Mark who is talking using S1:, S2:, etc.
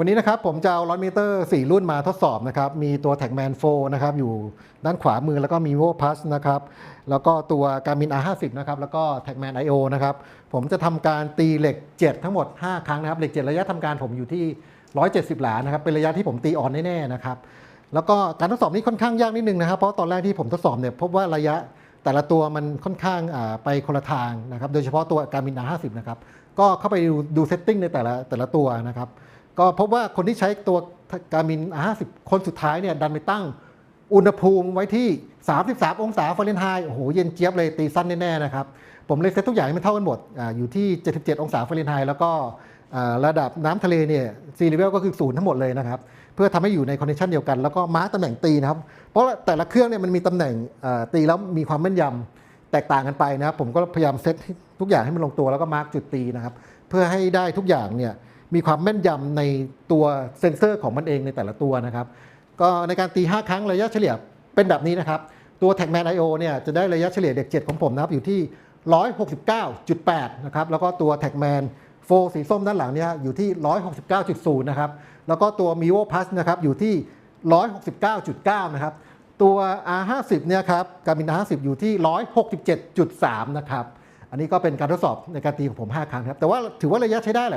S1: วันนี้นะครับผมจะเอาร้อยมิเตอร์ 4 รุ่นมาทดสอบนะครับ มีตัว Tagman 4นะครับอยู่ด้านขวามือแล้วก็มี Vivo Plus นะครับ แล้วก็ตัว Garmin R50 นะครับ แล้วก็ Tagman IO นะครับ ผมจะทำการตีเหล็ก 7 ทั้งหมด 5 ครั้งนะครับ เหล็ก 7 ระยะทำการผมอยู่ที่ 170 หลานะครับ เป็นระยะที่ผมตีออนแน่ๆนะครับ แล้วก็การทดสอบนี้ค่อนข้างยากนิดนึงนะครับ เพราะตอนแรกที่ผมทดสอบเนี่ยพบว่าระยะแต่ละตัวมันค่อนข้างไปคนละทางนะครับ โดยเฉพาะตัว Garmin R50 นะครับ ก็เข้าไปดูดูเซตติ้งในแต่ละแต่ละตัวนะครับ ก็พบว่าคนที่ใช้ตัว Garmin R50 คนสุดท้ายเนี่ยดันไปตั้งอุณหภูมิไว้ที่ 33 องศาฟาเรนไฮต์ โอ้โห เย็นเจี๊ยบเลยตีสั้นแน่ๆนะครับ ผมเลยเซตทุกอย่างให้มันเท่ากันหมดออยู่ที่ 77 องศาฟาเรนไฮต์แล้วก็ระดับน้ำทะเลเนี่ยซีรีเวลก็คือศูนย์ทั้งหมดเลยนะครับ เพื่อทำให้อยู่ในคอนดิชันเดียวกัน แล้วก็มาร์กตำแหน่งตีนะครับ เพราะแต่ละเครื่องเนี่ยมันมีตำแหน่งตีแล้วมีความแม่นยำแตกต่างกันไปนะครับ ผมก็พยายามเซตทุกอย่างให้มันลงตัวแล้วก็มาร์กจุดตีนะครับ เพื่อให้ได้ทุกอย่างเนี่ย มีความแม่นยำในตัวเซ็นเซอร์ของมันเองในแต่ละตัวนะครับ ก็ในการตี 5 ครั้งระยะเฉลี่ยเป็นแบบนี้นะครับ ตัว Tagman IO เนี่ยจะได้ระยะเฉลี่ยเด็ก 7 ของผมนะครับ อยู่ที่ 169.8 นะครับ แล้วก็ตัว Tagman 4สีส้มด้านหลังเนี่ยอยู่ที่ 169.0 นะครับ แล้วก็ตัว Mivo Plus นะครับอยู่ที่ 169.9 นะครับ ตัว R50 เนี่ยครับ Garmin R50 อยู่ที่ 167.3 นะครับ อันนี้ก็เป็นการทดสอบในการตีของผม 5 ครั้งครับ แต่ว่าถือว่าระยะใช้ได้แหละ